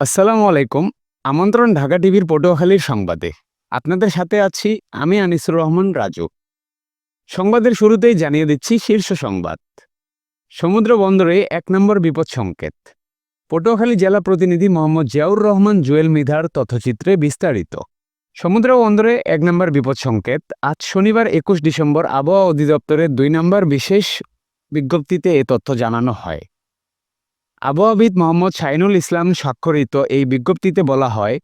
আসসালামু আলাইকুম, আমন্ত্রণ ঢাকা টিভির পটুয়াখালীর সংবাদে। আপনাদের সাথে আছি আমি আনিসুর রহমান রাজু। সংবাদের শুরুতেই জানিয়ে দিচ্ছি শীর্ষ সংবাদ। সমুদ্র বন্দরে এক নম্বর বিপদ সংকেত। পটুয়াখালী জেলা প্রতিনিধি মোহাম্মদ জিয়াউর রহমান, জুয়েল মিধার তথ্যচিত্রে বিস্তারিত। সমুদ্র বন্দরে এক নম্বর বিপদ সংকেত। আজ শনিবার একুশ ডিসেম্বর আবহাওয়া অধিদপ্তরের দুই নম্বর বিশেষ বিজ্ঞপ্তিতে এ তথ্য জানানো হয়। আবহাওয়াবিদ মোহাম্মদ শাইনুল ইসলাম স্বাক্ষরিত এই বিজ্ঞপ্তিতে বলা হয়,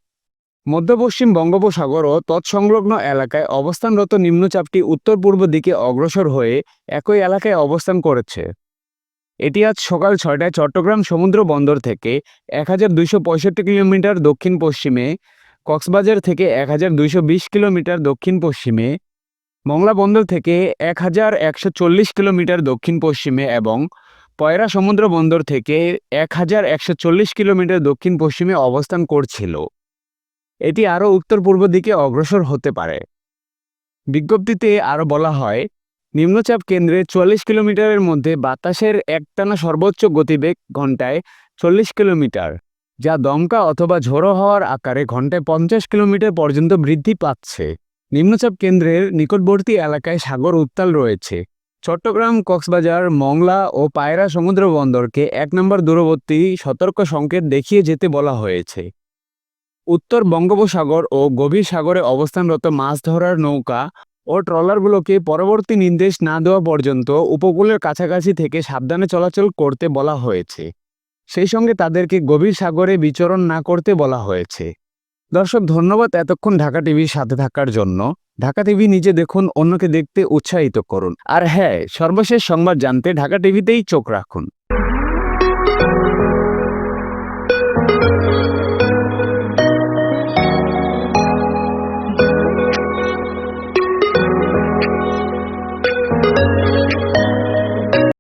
মধ্য পশ্চিম বঙ্গোপসাগর ও তৎসংলগ্ন এলাকায় অবস্থানরত নিম্নচাপটি উত্তর পূর্ব দিকে অগ্রসর হয়ে একই এলাকায় অবস্থান করেছে। এটি আজ সকাল ছয়টায় চট্টগ্রাম সমুদ্র বন্দর থেকে এক হাজার দুইশো পঁয়ষট্টি কিলোমিটার দক্ষিণ পশ্চিমে, কক্সবাজার থেকে এক হাজার দুইশো বিশ কিলোমিটার দক্ষিণ পশ্চিমে, মংলা বন্দর থেকে এক হাজার একশো চল্লিশ কিলোমিটার দক্ষিণ পশ্চিমে এবং পয়রা সমুদ্র বন্দর থেকে এক হাজার একশো চল্লিশ কিলোমিটার দক্ষিণ পশ্চিমে অবস্থান করছিল। এটি আরও উত্তর পূর্ব দিকে অগ্রসর হতে পারে। বিজ্ঞপ্তিতে আরও বলা হয়, নিম্নচাপ কেন্দ্রে চুয়াল্লিশ কিলোমিটারের মধ্যে বাতাসের একটানা সর্বোচ্চ গতিবেগ ঘন্টায় চল্লিশ কিলোমিটার, যা দমকা অথবা ঝোড়ো হওয়ার আকারে ঘন্টায় পঞ্চাশ কিলোমিটার পর্যন্ত বৃদ্ধি পাচ্ছে। নিম্নচাপ কেন্দ্রের নিকটবর্তী এলাকায় সাগর উত্তাল রয়েছে। চট্টগ্রাম, কক্সবাজার, মংলা ও পায়রা সমুদ্র বন্দরকে এক নম্বর দূরবর্তী সতর্ক সংকেত দেখিয়ে যেতে বলা হয়েছে। উত্তর বঙ্গোপসাগর ও গভীর সাগরে অবস্থানরত মাছ ধরার নৌকা ও ট্রলারগুলোকে পরবর্তী নির্দেশ না দেওয়া পর্যন্ত উপকূলের কাছাকাছি থেকে সাবধানে চলাচল করতে বলা হয়েছে। সেই সঙ্গে তাদেরকে গভীর সাগরে বিচরণ না করতে বলা হয়েছে। দর্শক, ধন্যবাদ এতক্ষণ ঢাকা টিভির সাথে থাকার জন্য। ঢাকা টিভি নিজে দেখুন, অন্যকে দেখতে উৎসাহিত করুন। আর হ্যাঁ সর্বশেষ সংবাদ জানতে ঢাকা টিভিতেই চোখ রাখুন।